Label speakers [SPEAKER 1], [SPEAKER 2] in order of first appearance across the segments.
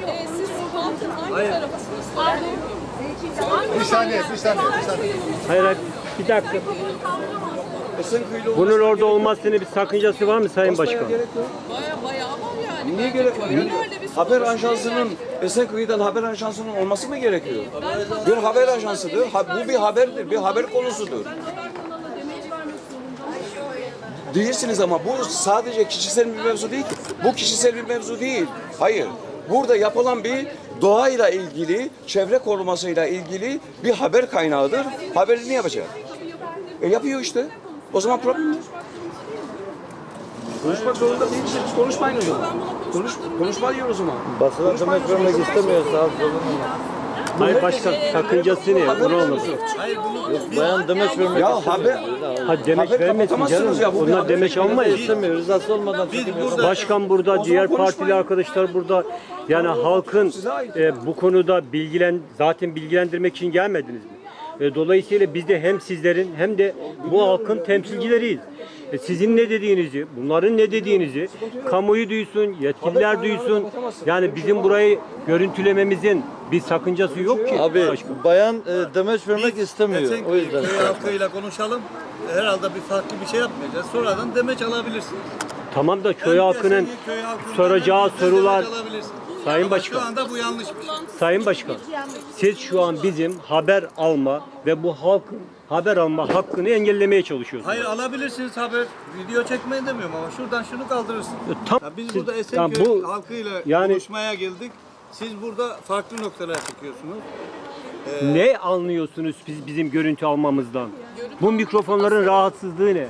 [SPEAKER 1] yok.
[SPEAKER 2] Ee, siz halkın hangi
[SPEAKER 3] Hayır.
[SPEAKER 2] tarafısınız?
[SPEAKER 4] Bir saniye, bir saniye, bir saniye.
[SPEAKER 5] Hayır hayır. Bir dakika. Bunun orada olmasının bir sakıncası var mı Sayın Başkan?
[SPEAKER 2] Baya bayağı var yani.
[SPEAKER 3] Niye gerek var? Haber ajansının Esenköy'den haber ajansının olması mı gerekiyor? Bir haber ajansıdır. Ha- bu bir haberdir, bir haber konusudur. Değilsiniz ama bu sadece kişisel bir mevzu değil ki. Bu kişisel bir mevzu değil. Hayır. Burada yapılan bir doğayla ilgili, çevre korumasıyla ilgili bir haber kaynağıdır. Haberi ne yapacak? E yapıyor işte. O zaman problem yok. Konuşmak zorunda değilsiniz. Konuşmayın o zaman. Konuş, konuşma diyoruz o zaman.
[SPEAKER 6] vermek istemiyorsa abi sorun mu?
[SPEAKER 5] Hayır başkan sakıncası ne? Bunu anlatın.
[SPEAKER 6] Bayan demek vermek
[SPEAKER 3] Ya haber,
[SPEAKER 5] Ha demek
[SPEAKER 3] Haber
[SPEAKER 5] vermesin
[SPEAKER 3] kapatamazsınız
[SPEAKER 5] canım.
[SPEAKER 3] ya, bu bir
[SPEAKER 5] Onlar
[SPEAKER 3] haber
[SPEAKER 5] demeç
[SPEAKER 3] değil.
[SPEAKER 5] almayız.
[SPEAKER 6] İstemiyor. Rızası olmadan çekemiyor.
[SPEAKER 5] Başkan burada, diğer
[SPEAKER 3] konuşmayın.
[SPEAKER 5] partili arkadaşlar burada. Yani halkın
[SPEAKER 3] Size ait.
[SPEAKER 5] e, bu konuda bilgilen zaten bilgilendirmek için gelmediniz mi? E, dolayısıyla biz de hem sizlerin hem de bu halkın temsilcileriyiz. E, sizin ne dediğinizi, bunların ne dediğinizi kamuoyu duysun, yetkililer duysun. Yani bizim burayı görüntülememizin bir sakıncası yok ki.
[SPEAKER 6] Abi
[SPEAKER 5] başkan.
[SPEAKER 6] bayan e, demeç vermek istemiyor. O yüzden.
[SPEAKER 7] köy halkıyla konuşalım. Herhalde bir farklı bir şey yapmayacağız. Sonradan demeç alabilirsiniz.
[SPEAKER 5] Tamam da köy halkının
[SPEAKER 7] köy
[SPEAKER 5] soracağı sorular
[SPEAKER 7] demeç alabilirsiniz.
[SPEAKER 5] Sayın Başkan.
[SPEAKER 7] Şu anda bu yanlış bir şey.
[SPEAKER 5] Sayın Başkan, siz şu an bizim haber alma ve bu halkın haber alma hakkını engellemeye çalışıyorsunuz.
[SPEAKER 7] Hayır alabilirsiniz haber. Video çekmeyi demiyorum ama şuradan şunu kaldırırsınız.
[SPEAKER 5] Tam,
[SPEAKER 7] Ya biz
[SPEAKER 5] siz-
[SPEAKER 7] burada Esenköy
[SPEAKER 5] bu
[SPEAKER 7] halkıyla
[SPEAKER 5] yani-
[SPEAKER 7] konuşmaya geldik. Siz burada farklı noktalara çekiyorsunuz.
[SPEAKER 5] ne anlıyorsunuz biz bizim görüntü almamızdan? Bu mikrofonların rahatsızlığı ne?
[SPEAKER 2] Ee,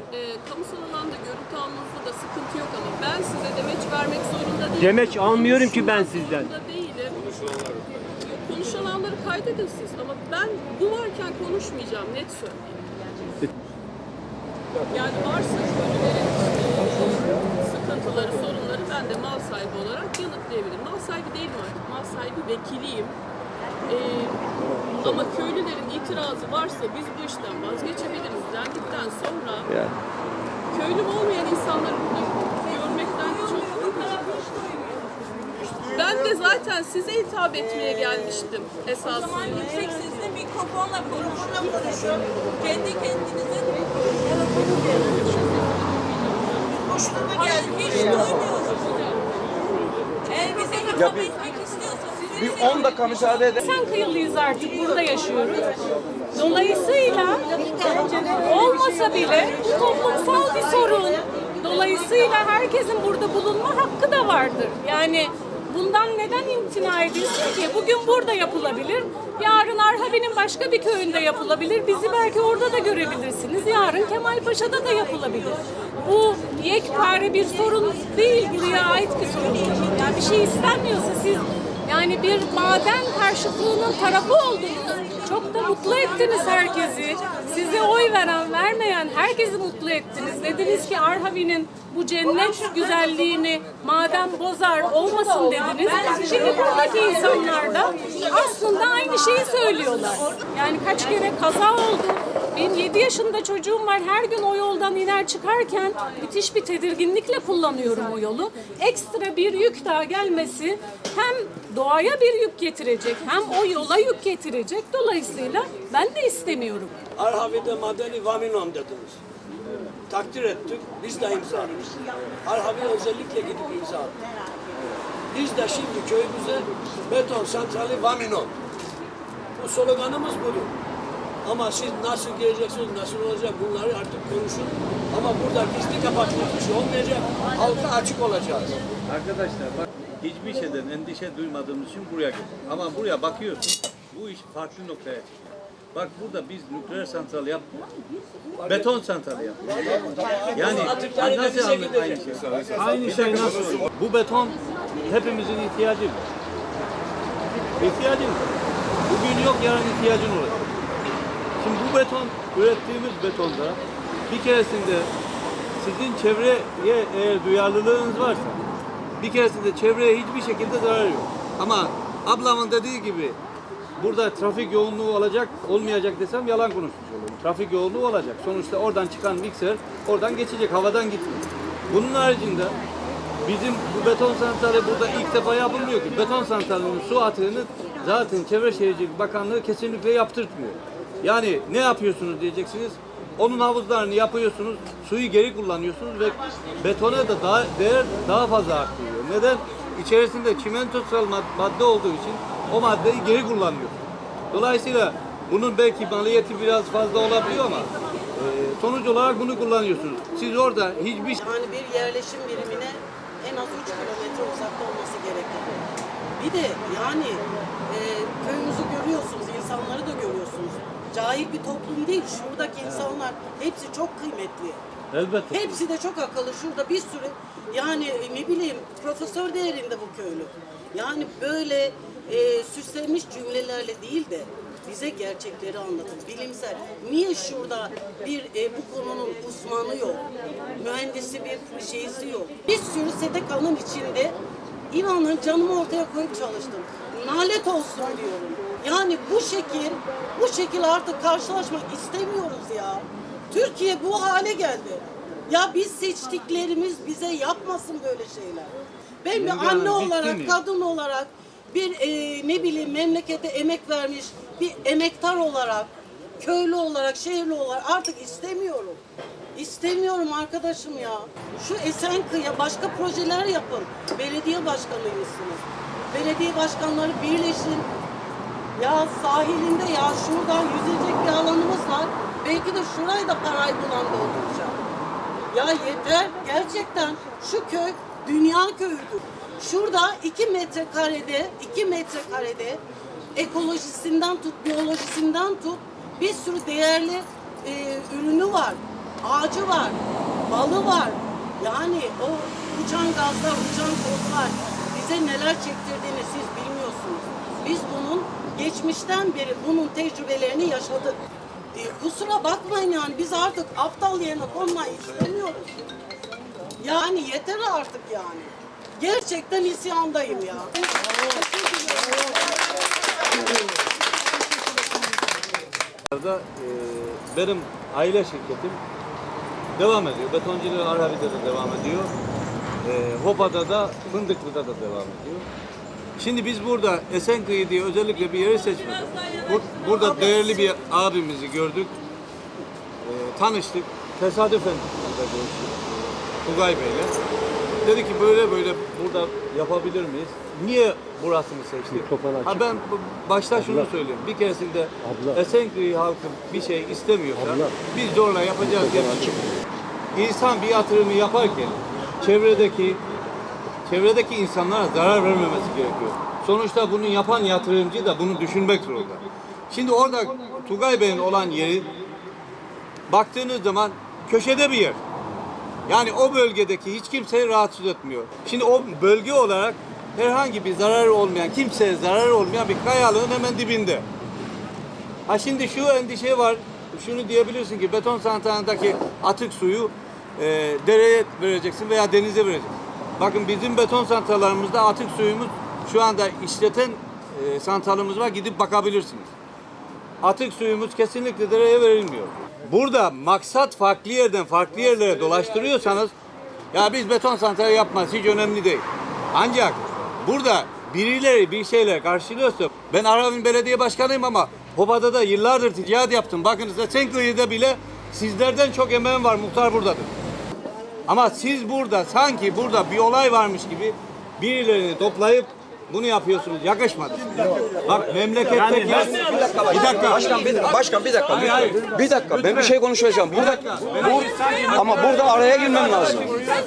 [SPEAKER 2] kamusal alanda görüntü almanızda da sıkıntı yok ama ben size demeç vermek zorunda değilim.
[SPEAKER 5] Demeç almıyorum ki ben sizden.
[SPEAKER 2] Değilim. Konuşulanları kaydedin siz ama ben bu varken konuşmayacağım net söyleyeyim. Yani varsa köylülerin sıkıntıları, sorunları ben de mal sahibi olarak yanıtlayabilirim. Mal sahibi değilim artık, mal sahibi vekiliyim. Ee, ama köylülerin itirazı varsa biz bu işten vazgeçebiliriz dendikten sonra köylüm olmayan insanları burada görmekten çok ben de zaten size hitap etmeye gelmiştim esasında.
[SPEAKER 8] Yüksek sesle mikrofonla konuşun. Kendi kendinize hoşuna geldi. Hiç duymuyoruz. Eğer bize hitap
[SPEAKER 3] bir-
[SPEAKER 8] etmek istiyorsanız
[SPEAKER 3] Bir 10 dakika müsaade edin.
[SPEAKER 1] Sen kıyılıyız artık burada yaşıyoruz. Dolayısıyla olmasa bile bu toplumsal bir sorun. Dolayısıyla herkesin burada bulunma hakkı da vardır. Yani bundan neden imtina edilsin ki? Bugün burada yapılabilir. Yarın Arhavi'nin başka bir köyünde yapılabilir. Bizi belki orada da görebilirsiniz. Yarın Kemalpaşa'da da yapılabilir. Bu yekpare bir sorun değil, buraya ait bir sorun. Yani bir şey istenmiyorsa siz yani bir maden karşıtlığının tarafı oldunuz. Çok da mutlu ettiniz herkesi. Size oy veren, vermeyen herkesi mutlu ettiniz. Dediniz ki Arhavi'nin bu cennet güzelliğini maden bozar olmasın dediniz. Şimdi buradaki insanlar da aslında aynı şeyi söylüyorlar. Yani kaç kere kaza oldu. Benim 7 yaşında çocuğum var. Her gün o yoldan iner çıkarken müthiş bir tedirginlikle kullanıyorum o yolu. Ekstra bir yük daha gelmesi hem doğaya bir yük getirecek hem o yola yük getirecek. Dolayısıyla ben de istemiyorum.
[SPEAKER 9] Arhavi'de madeni Vaminom dediniz. Takdir ettik, biz de imzaladık. Arhavi özellikle gidip imzaladık. Biz de şimdi köyümüze beton santrali Vaminom. Bu sloganımız budur. Ama siz nasıl geleceksiniz, nasıl olacak bunları artık konuşun. Ama burada gizli kapaklı bir şey olmayacak. Halka açık olacağız.
[SPEAKER 7] Arkadaşlar bak hiçbir şeyden endişe duymadığımız için buraya geldik. Ama buraya bakıyorsun bu iş farklı noktaya çıkıyor. Bak burada biz nükleer santral yaptık. Beton santrali yaptık. Yani nasıl anlı- aynı şey? Aynı şey nasıl? Bu beton hepimizin ihtiyacı. İhtiyacın. Bugün yok yarın ihtiyacın olacak. Beton, ürettiğimiz betonda bir keresinde sizin çevreye eğer duyarlılığınız varsa bir keresinde çevreye hiçbir şekilde zarar yok. Ama ablamın dediği gibi burada trafik yoğunluğu olacak, olmayacak desem yalan konuşmuş olurum. Trafik yoğunluğu olacak. Sonuçta oradan çıkan mikser oradan geçecek, havadan gitmiyor. Bunun haricinde bizim bu beton santrali burada ilk defa yapılmıyor ki. Beton santralinin su atığını zaten Çevre Şehircilik Bakanlığı kesinlikle yaptırtmıyor. Yani ne yapıyorsunuz diyeceksiniz. Onun havuzlarını yapıyorsunuz, suyu geri kullanıyorsunuz ve betona da daha, değer daha fazla artıyor. Neden? İçerisinde çimentosal mad- madde olduğu için o maddeyi geri kullanıyor. Dolayısıyla bunun belki maliyeti biraz fazla olabiliyor ama e, sonuç olarak bunu kullanıyorsunuz. Siz orada hiçbir
[SPEAKER 10] Yani bir yerleşim birimine en az 3 kilometre uzakta olması gerekir. Bir de yani e, köyümüzü görüyorsunuz, insanları da görüyorsunuz. Cahil bir toplum değil. Şuradaki insanlar hepsi çok kıymetli.
[SPEAKER 7] elbette
[SPEAKER 10] Hepsi de çok akıllı. Şurada bir sürü yani e, ne bileyim profesör değerinde bu köylü. Yani böyle e, süslenmiş cümlelerle değil de bize gerçekleri anlatın. Bilimsel. Niye şurada bir e, bu konunun uzmanı yok? Mühendisi bir şeysi yok. Bir sürü STK'nın içinde İnanın canımı ortaya koyup çalıştım. Nalet olsun diyorum. Yani bu şekil, bu şekil artık karşılaşmak istemiyoruz ya. Türkiye bu hale geldi. Ya biz seçtiklerimiz bize yapmasın böyle şeyler. Ben bir anne olarak, kadın olarak, bir e, ne bileyim memlekete emek vermiş bir emektar olarak, köylü olarak, şehirli olarak artık istemiyorum. İstemiyorum arkadaşım ya. Şu Esenkıyı'ya başka projeler yapın. Belediye başkanıymışsınız. Belediye başkanları birleşin. Ya sahilinde ya şuradan yüzecek bir alanımız var. Belki de şurayı da parayı bulan dolduracak. Ya yeter gerçekten şu köy dünya köyüdür. Şurada iki metrekarede, iki metrekarede ekolojisinden tut, biyolojisinden tut bir sürü değerli e, ürünü var. Ağacı var, balı var. Yani o uçan gazlar, uçan tozlar bize neler çektirdiğini siz bilmiyorsunuz. Biz bunun geçmişten beri bunun tecrübelerini yaşadık. E, kusura bakmayın yani biz artık aptal yerine konmayı istemiyoruz. Yani yeter artık yani. Gerçekten isyandayım ya.
[SPEAKER 7] da e, benim aile şirketim devam ediyor. Betonculuğu Arhavi'de de devam ediyor. E, Hopa'da da Fındıklı'da da devam ediyor. Şimdi biz burada Esenkıyı diye özellikle bir yeri seçmedik. Bur- burada değerli bir abimizi gördük. E, tanıştık. Tesadüfen burada görüştük. Tugay Bey'le. Dedi ki böyle böyle burada yapabilir miyiz? Niye burasını seçtik? Ha ben başta şunu söyleyeyim. Bir keresinde
[SPEAKER 5] Abla.
[SPEAKER 7] Esenköy'ü halkı bir şey istemiyorsa
[SPEAKER 5] Abla.
[SPEAKER 7] biz zorla yapacağız diye. İnsan bir yatırımı yaparken çevredeki çevredeki insanlara zarar vermemesi gerekiyor. Sonuçta bunu yapan yatırımcı da bunu düşünmek zorunda. Şimdi orada Tugay Bey'in olan yeri baktığınız zaman köşede bir yer. Yani o bölgedeki hiç kimseyi rahatsız etmiyor. Şimdi o bölge olarak herhangi bir zararı olmayan, kimseye zararı olmayan bir kayalığın hemen dibinde. Ha şimdi şu endişe var. Şunu diyebilirsin ki beton santralindeki atık suyu e, dereye vereceksin veya denize vereceksin. Bakın bizim beton santrallerimizde atık suyumuz şu anda işleten e, santralımız var. Gidip bakabilirsiniz. Atık suyumuz kesinlikle dereye verilmiyor. Burada maksat farklı yerden farklı yerlere dolaştırıyorsanız ya biz beton santrali yapmaz hiç önemli değil. Ancak burada birileri bir şeyler karşılıyorsa ben Arhavin Belediye Başkanıyım ama Hoba'da da yıllardır ticaret yaptım. Bakınız Esenköy'de bile sizlerden çok emeğim var muhtar buradadır. Ama siz burada sanki burada bir olay varmış gibi birilerini toplayıp bunu yapıyorsunuz. Yakışmadı. Bak memleketteki... bir dakika.
[SPEAKER 3] Başkan bir dakika, başkan bir dakika.
[SPEAKER 7] Hayır, hayır.
[SPEAKER 3] Bir dakika ben bir şey konuşacağım. Burada bu, ama burada araya girmem lazım.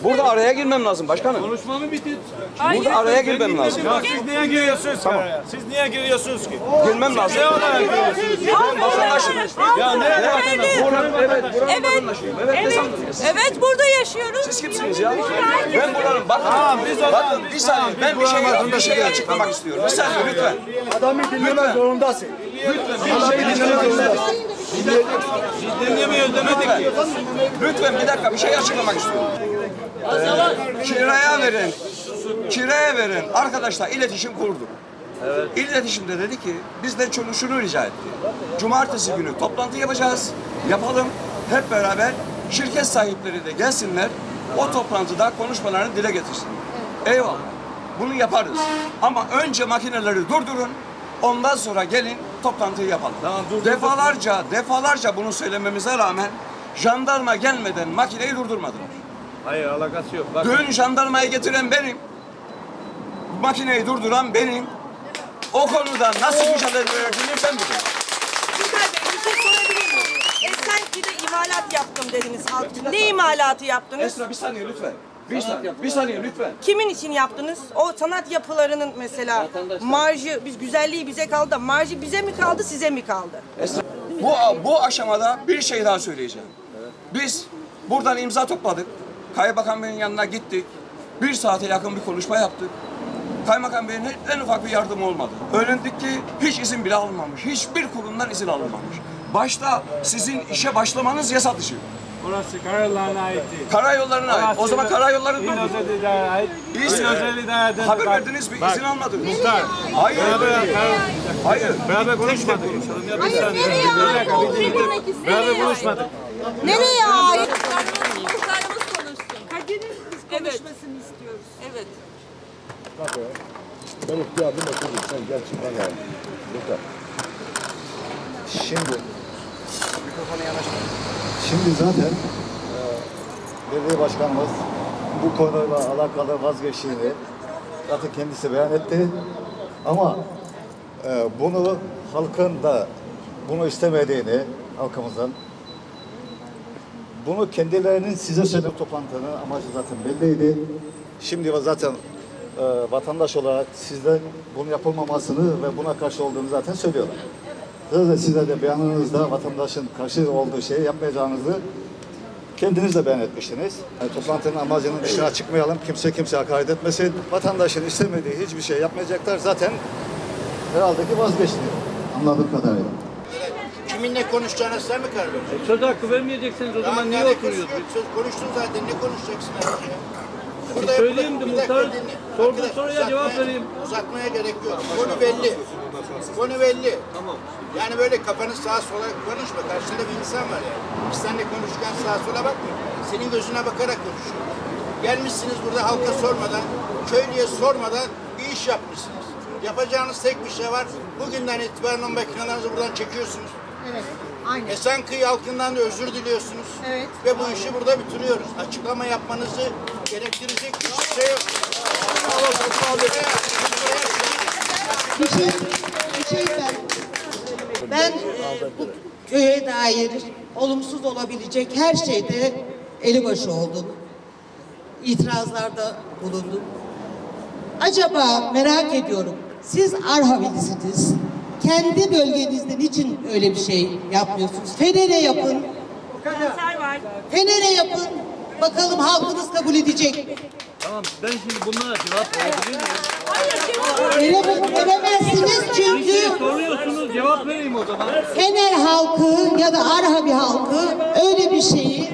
[SPEAKER 3] Burada araya girmem lazım başkanım.
[SPEAKER 7] Konuşmamı bitir.
[SPEAKER 3] Burada araya girmem lazım.
[SPEAKER 11] Siz niye giriyorsunuz araya? Siz niye giriyorsunuz ki?
[SPEAKER 3] Girmem lazım.
[SPEAKER 11] Ne olarak giriyorsunuz?
[SPEAKER 3] Ben vatandaşım.
[SPEAKER 11] Ya nerede vatandaş?
[SPEAKER 3] Buranın, evet, buranın
[SPEAKER 8] Evet.
[SPEAKER 3] vatandaşıyım. Evet,
[SPEAKER 8] Evet,
[SPEAKER 3] evet.
[SPEAKER 8] evet burada yaşıyoruz.
[SPEAKER 3] Siz kimsiniz ya? Ben buranın, bakın, bakın bir saniye, ben bir şey, bir şey açıklamak istiyorum. Bir saniye lütfen.
[SPEAKER 11] Adamı dinlemek zorundasın.
[SPEAKER 3] Bir şey dinlemek zorundasın.
[SPEAKER 7] Biz dinlemiyoruz demedik ki.
[SPEAKER 3] Lütfen bir dakika bir şey açıklamak istiyorum. Kiraya verin, kiraya verin. Arkadaşlar iletişim kurduk. İletişimde dedi ki bizden şunu, şunu rica etti. Cumartesi günü toplantı yapacağız. Yapalım. Hep beraber şirket sahipleri de gelsinler. O toplantıda konuşmalarını dile getirsinler. Eyvallah. Bunu yaparız. Ama önce makineleri durdurun. Ondan sonra gelin toplantıyı yapalım.
[SPEAKER 12] Tamam, durdurduk.
[SPEAKER 3] defalarca, defalarca bunu söylememize rağmen jandarma gelmeden makineyi durdurmadılar.
[SPEAKER 12] Hayır alakası yok. Bak
[SPEAKER 3] Dün jandarmayı getiren benim. Makineyi durduran benim. O konuda nasıl mücadele verdiğini ben biliyorum.
[SPEAKER 8] Güzel Bey bir şey sorabilir miyim? Esenki'de imalat yaptım dediniz halk. Ne imalatı yaptınız?
[SPEAKER 3] Esra bir saniye lütfen. Bir saniye, bir saniye lütfen.
[SPEAKER 8] Kimin için yaptınız? O sanat yapılarının mesela marjı, biz güzelliği bize kaldı da marjı bize mi kaldı size mi kaldı?
[SPEAKER 3] Esra, bu, bu aşamada bir şey daha söyleyeceğim. Biz buradan imza topladık. Kaymakam Bey'in yanına gittik. Bir saate yakın bir konuşma yaptık. Kaymakam Bey'in en ufak bir yardımı olmadı. Öğrendik ki hiç izin bile alınmamış. Hiçbir kurumdan izin alınmamış. Başta sizin işe başlamanız yasa dışı.
[SPEAKER 13] Orası karayollarına ait değil.
[SPEAKER 3] Karayollarına ait. O zaman karayolları
[SPEAKER 13] İl özel idareye ait. İl özel idareden
[SPEAKER 3] Haber verdiniz mi? İzin almadınız.
[SPEAKER 13] Muhtar.
[SPEAKER 3] Hayır.
[SPEAKER 13] Beraber,
[SPEAKER 3] Hayır.
[SPEAKER 13] beraber konuşmadık. Saniye. Bir dakika bir dinle. Beraber konuşmadık.
[SPEAKER 8] Nereye ait?
[SPEAKER 2] Muhtarımız konuşsun.
[SPEAKER 8] Kadir'in biz
[SPEAKER 2] konuşmasını
[SPEAKER 8] istiyoruz.
[SPEAKER 2] Evet.
[SPEAKER 4] Ben ihtiyacım okudum. Sen gel çık bana. Lütfen. Şimdi Şimdi zaten e, belediye başkanımız bu konuyla alakalı vazgeçtiğini zaten kendisi beyan etti. Ama e, bunu halkın da bunu istemediğini halkımızın bunu kendilerinin size söylediği toplantının amacı zaten belliydi. Şimdi zaten e, vatandaş olarak sizden bunu yapılmamasını ve buna karşı olduğunu zaten söylüyorlar. Zaten size de beyanınızda vatandaşın karşı olduğu şeyi yapmayacağınızı kendiniz de beyan etmiştiniz. Yani toplantının amacının dışına çıkmayalım, kimse kimse hakaret etmesin. Vatandaşın istemediği hiçbir şey yapmayacaklar. Zaten herhalde ki vazgeçti. Anladığım kadarıyla.
[SPEAKER 14] Kiminle konuşacağına sen mi karar vereceksin?
[SPEAKER 12] söz hakkı vermeyeceksiniz o zaman niye
[SPEAKER 14] alakası
[SPEAKER 12] oturuyorsunuz?
[SPEAKER 14] yok. Söz konuştun zaten ne konuşacaksın abi ya?
[SPEAKER 12] söyleyeyim de
[SPEAKER 14] bir dakika
[SPEAKER 12] muhtar
[SPEAKER 14] dinle.
[SPEAKER 12] sorduğu
[SPEAKER 14] Arkadaş,
[SPEAKER 12] soruya
[SPEAKER 14] uzatmaya-
[SPEAKER 12] cevap vereyim.
[SPEAKER 14] Uzatmaya gerek yok. Konu belli. Konu belli. Tamam. Yani böyle kafanı sağa sola konuşma. Karşında bir insan var yani. Biz seninle konuşurken sağa sola bakmıyor. Senin gözüne bakarak konuşuyor. Gelmişsiniz burada halka sormadan, köylüye sormadan bir iş yapmışsınız. Yapacağınız tek bir şey var. Bugünden itibaren o makinelerinizi buradan çekiyorsunuz.
[SPEAKER 8] Evet. Aynen.
[SPEAKER 14] Esenkıy halkından da özür diliyorsunuz.
[SPEAKER 8] Evet.
[SPEAKER 14] Ve bu işi burada bitiriyoruz. Açıklama yapmanızı gerektirecek hiçbir şey yok.
[SPEAKER 15] Bir şey, bir şey ben. Ben e, bu köye dair olumsuz olabilecek her şeyde elibaşı oldum. İtirazlarda bulundum. Acaba merak ediyorum. Siz Arhavilisiniz. Kendi bölgenizde niçin öyle bir şey yapmıyorsunuz? Fener'e yapın. Fener'e yapın. Bakalım halkınız kabul edecek mi?
[SPEAKER 12] Tamam ben şimdi bunlara cevap verebilir miyim?
[SPEAKER 15] Vereme- Veremezsiniz çünkü
[SPEAKER 12] soruyorsunuz cevap vereyim o zaman.
[SPEAKER 15] Fener halkı ya da Arhavi halkı öyle bir şeyi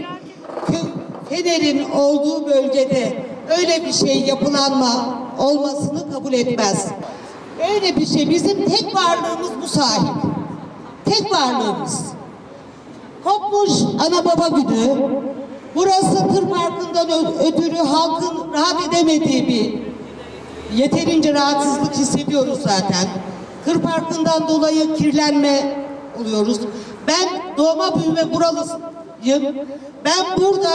[SPEAKER 15] Fener'in olduğu bölgede öyle bir şey yapılanma olmasını kabul etmez. Öyle bir şey bizim tek varlığımız bu sahip. Tek varlığımız. Kopmuş ana baba günü. Burası tır parkından ötürü halkın rahat edemediği bir yeterince rahatsızlık hissediyoruz zaten. Kır Parkı'ndan dolayı kirlenme oluyoruz. Ben doğma büyüme buralıyım. Ben burada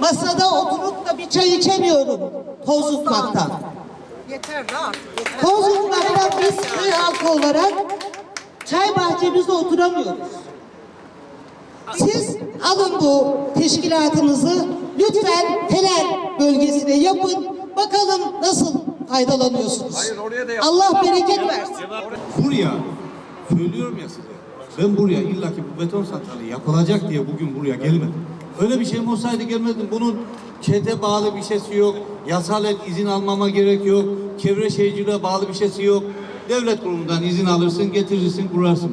[SPEAKER 15] masada oturup da bir çay içemiyorum toz tutmaktan.
[SPEAKER 8] Yeter de artık.
[SPEAKER 15] Toz tutmaktan biz köy halkı olarak çay bahçemizde oturamıyoruz. Siz alın bu teşkilatınızı lütfen Fener bölgesine yapın. Bakalım nasıl faydalanıyorsunuz.
[SPEAKER 3] Hayır, oraya da yap-
[SPEAKER 15] Allah bereket versin.
[SPEAKER 7] Buraya söylüyorum ya size. Ben buraya illaki bu beton santrali yapılacak diye bugün buraya gelmedim. Öyle bir şeyim olsaydı gelmezdim. Bunun çete bağlı bir şeysi yok. Yasal izin almama gerek yok. Çevre şehirciliğe bağlı bir şeysi yok. Devlet kurumundan izin alırsın, getirirsin, kurarsın.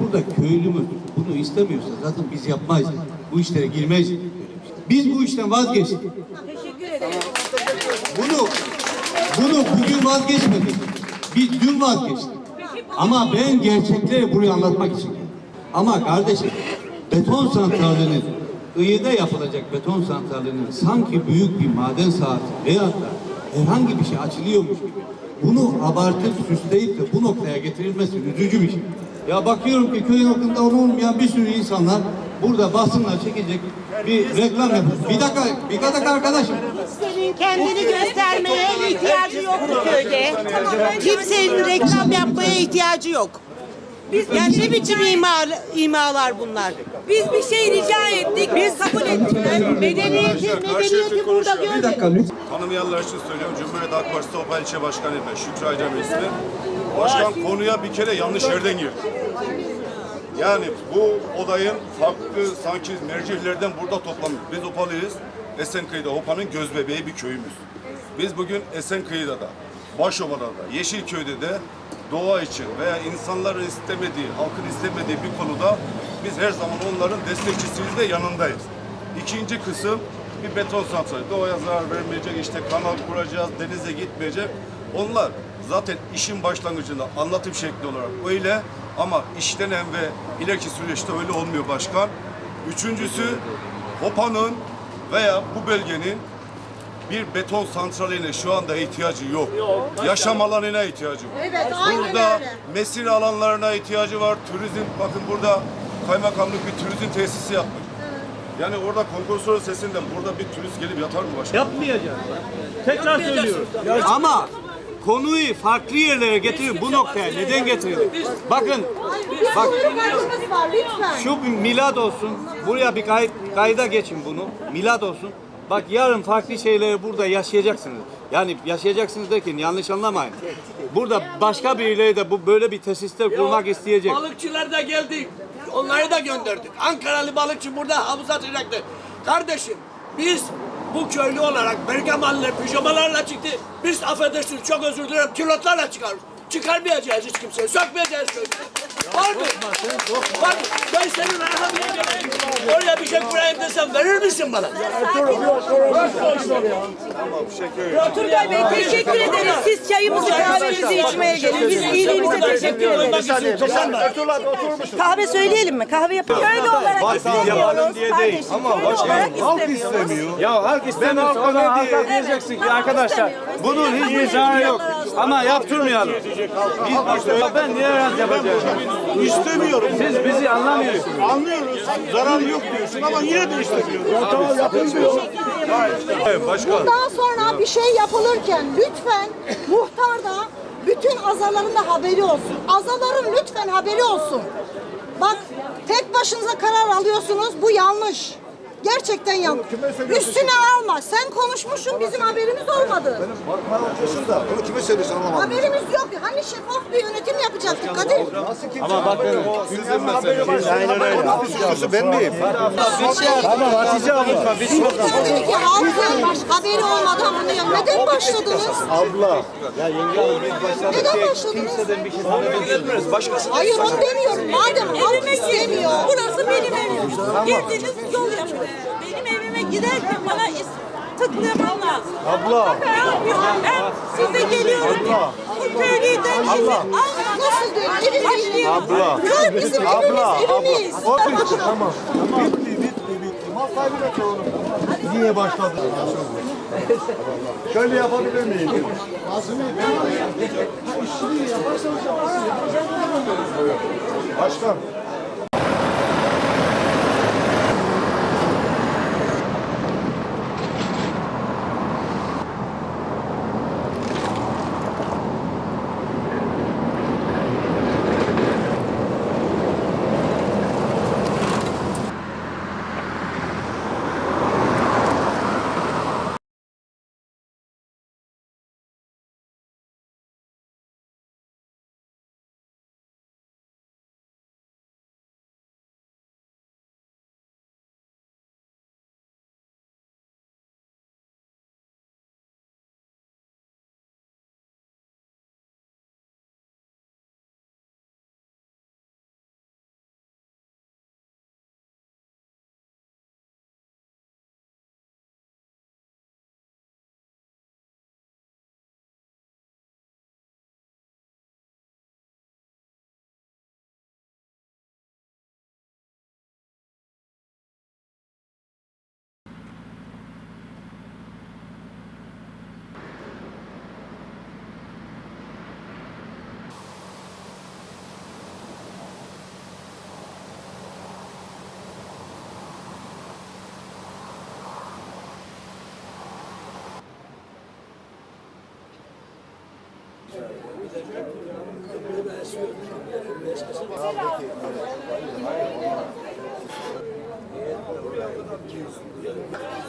[SPEAKER 7] Burada köylümüz bunu istemiyorsa zaten biz yapmayız. Bu işlere girmeyiz. Biz bu işten vazgeçtik. Bunu bunu bugün vazgeçmedik. Biz dün vazgeçtik. Ama ben gerçekleri buraya anlatmak için. Ama kardeşim beton santralinin Iğda yapılacak beton santralinin sanki büyük bir maden sahası veyahut da
[SPEAKER 15] herhangi bir şey açılıyormuş gibi. Bunu abartıp süsleyip de bu noktaya getirilmesi üzücü bir şey. Ya bakıyorum ki köyün hakkında olmayan bir sürü insanlar burada basınla çekecek bir reklam yapıyor. Bir dakika, bir dakika arkadaşım.
[SPEAKER 13] Kimsenin kendini göstermeye ihtiyacı yok bu köyde. Kimsenin reklam yapmaya ihtiyacı yok. Yani ne biçim ima, imalar bunlar?
[SPEAKER 8] Biz bir şey rica ettik. Biz kabul ettiler.
[SPEAKER 13] Medeniyeti, medeniyeti burada gördük.
[SPEAKER 11] Tanımayanlar için söylüyorum. Cumhuriyet Halk Partisi Topal İlçe Başkanı ben. Şükrü Aycam ismi. Başkan konuya bir kere yanlış yerden girdi. Yani bu olayın farklı sanki mercihlerden burada toplanmış. Biz Opalıyız. Esenkıyı'da Hopa'nın göz bebeği bir köyümüz. Biz bugün Esenkıyı'da da, Başova'da da, Yeşilköy'de de doğa için veya insanların istemediği, halkın istemediği bir konuda biz her zaman onların destekçisiyiz ve yanındayız. İkinci kısım bir beton santrali. Doğaya zarar vermeyecek, işte kanal kuracağız, denize gitmeyecek. Onlar zaten işin başlangıcında anlatım şekli olarak öyle ama işlenen ve ileriki süreçte öyle olmuyor başkan. Üçüncüsü Hopa'nın veya bu bölgenin bir beton santraline şu anda ihtiyacı yok. Yaşam alanına ihtiyacı var. burada mesire alanlarına ihtiyacı var. Turizm, bakın burada kaymakamlık bir turizm tesisi yapmış. Yani orada konkursörün sesinden burada bir turist gelip yatar mı başkan?
[SPEAKER 7] Yapmayacağız. Tekrar söylüyorum. Ama konuyu farklı yerlere getirin bu noktaya. Neden getirin? Bakın, bak şu bir milad olsun. Buraya bir kayıt, kayda geçin bunu. Milad olsun. Bak yarın farklı şeyleri burada yaşayacaksınız. Yani yaşayacaksınız derken yanlış anlamayın. Burada başka birileri de bu böyle bir tesisler kurmak isteyecek.
[SPEAKER 9] Balıkçılar da geldi. Onları da gönderdik. Ankaralı balıkçı burada havuz atacaktı. Kardeşim biz bu köylü olarak bergamanla, pijamalarla çıktı. Biz affedersiniz çok özür dilerim kilotlarla çıkarız. Çıkarmayacağız hiç kimseyi. Sökmeyeceğiz köyü. Var mı? Var mı? Ben senin arkamda geleyim. Oraya bir şey kurayım desem verir misin bana?
[SPEAKER 8] Turgay Bey teşekkür ederiz. Siz çayımızı kahvemizi içmeye gelin. Biz iyiliğinize teşekkür ederiz. Kahve söyleyelim mi? Kahve yapalım. Köylü olarak istemiyoruz.
[SPEAKER 7] diye değil.
[SPEAKER 8] Ama halk istemiyor.
[SPEAKER 7] Ya halk istemiyor. Halka ne diye diyeceksin ki arkadaşlar bunun hiçbir zararı yok. Ama yaptırmayalım. Biz ben niye razı yapacağım? İstemiyorum. Siz bizi anlamıyorsunuz.
[SPEAKER 11] Anlıyoruz. Zararı yok diyorsun ama yine de istemiyoruz. Tamam yapılmıyor. Başkan.
[SPEAKER 13] Bundan sonra bir şey yapılırken lütfen muhtar da bütün azaların da haberi olsun. Azaların lütfen haberi olsun. Bak tek başınıza karar alıyorsunuz bu yanlış. Gerçekten yanlış. Üstüne alma. Sen konuşmuşsun bizim haberimiz olmadı.
[SPEAKER 4] Bana otursun da bunu kime söylüyorsun anlamadım.
[SPEAKER 13] Haberimiz yok. Hani şeffaf bir yönetim yapacaktık Kadir.
[SPEAKER 11] Ama bakın sizin meseleniz. Aynen öyle.
[SPEAKER 4] Suçlusu ben miyim?
[SPEAKER 11] Tamam Hatice abla.
[SPEAKER 13] Dedi ki halkın haberi olmadan bunu yap- Neden başladınız?
[SPEAKER 4] Abla.
[SPEAKER 13] Neden başladınız?
[SPEAKER 3] bir şey tanımıyoruz. Başkası
[SPEAKER 13] Hayır onu demiyorum. Madem halk istemiyor.
[SPEAKER 8] Burası benim evim. Girdiniz. Benim evime giderken bana is- tıklaman lazım.
[SPEAKER 11] Abla.
[SPEAKER 8] Ben, ben size geliyorum. Bu köylüyü de Allah.
[SPEAKER 13] Nasıl diyor? Evimiz.
[SPEAKER 11] Abla.
[SPEAKER 13] Köy bizim evimiz, evimiz.
[SPEAKER 11] Tamam. Bitti bitti bitti. Mal sahibine soralım. Niye başladı? Şöyle yapabilir miyim? Başkan.
[SPEAKER 9] Öbürü ben Thank you.